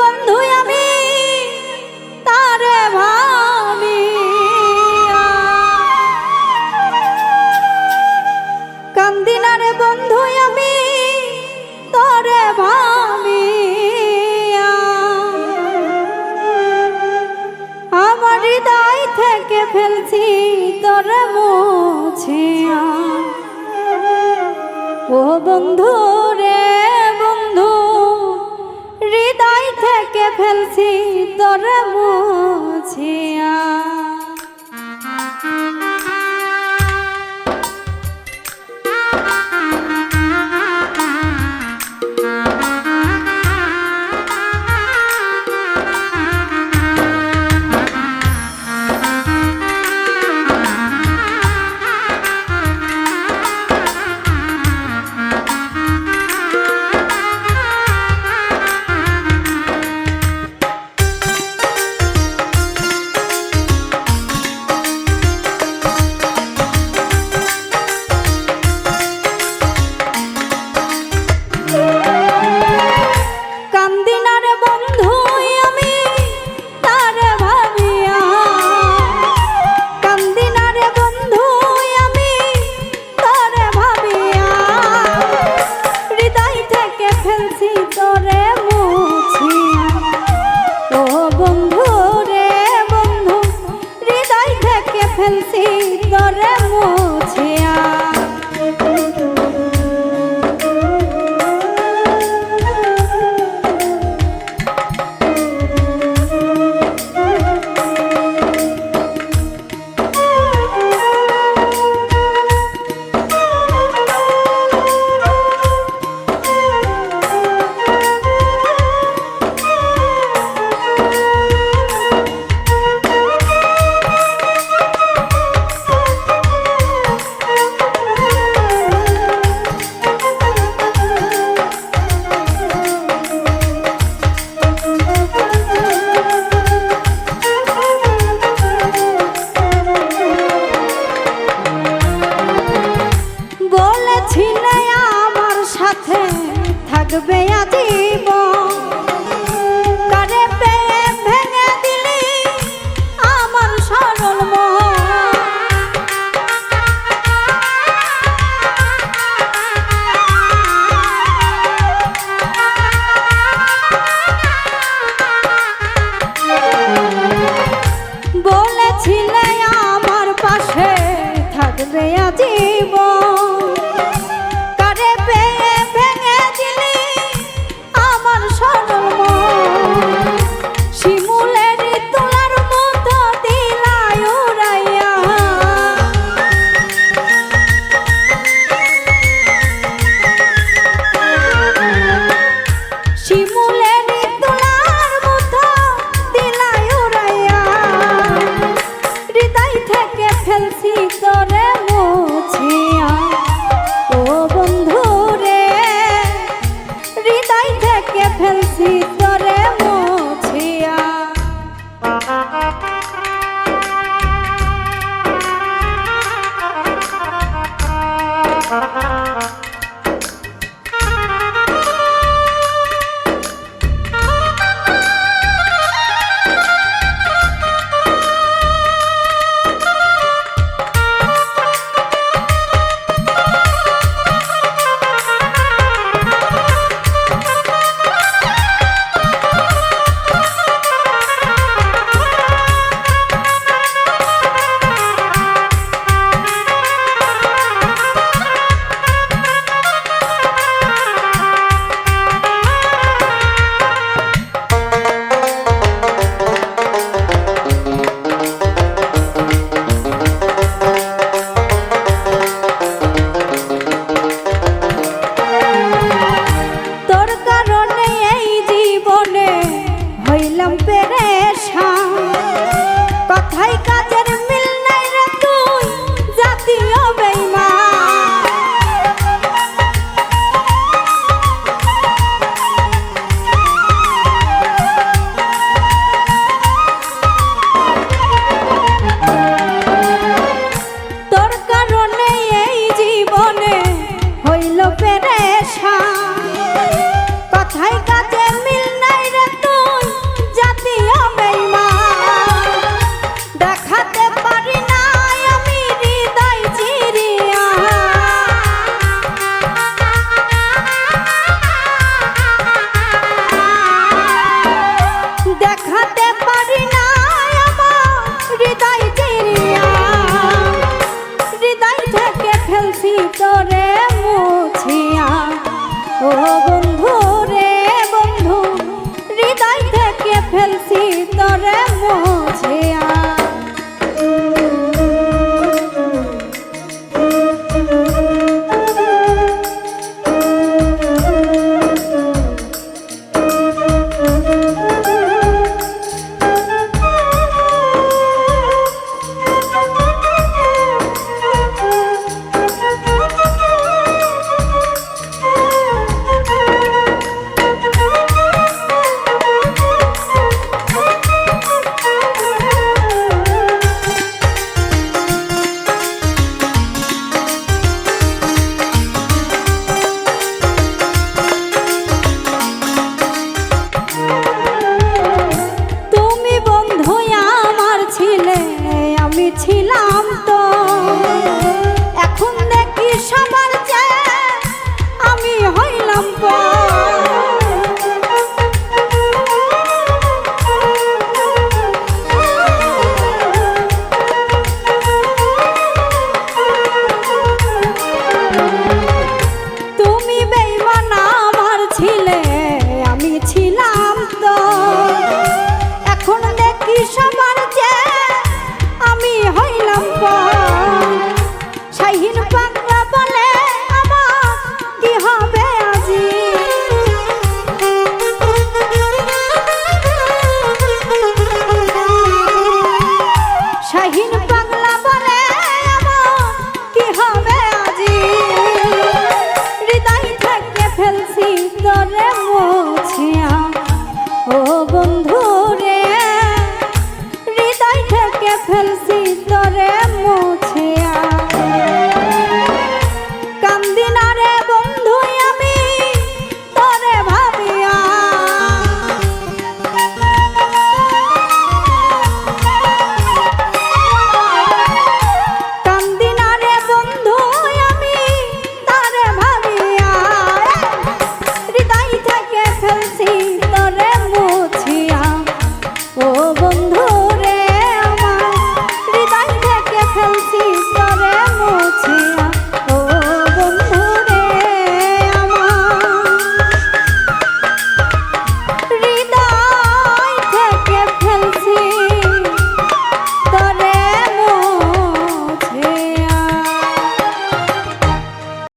বন্ধু আমি, তারে ভাবি কান্দিনারে বন্ধু আমি, তরে ভাবি আমার হৃদয় থেকে ফেলছি, তোরে মুছিয়া ও বন্ধু হৃদয় ফেলছি তোরা মুছিয়া। ফেলছি তোরে মন।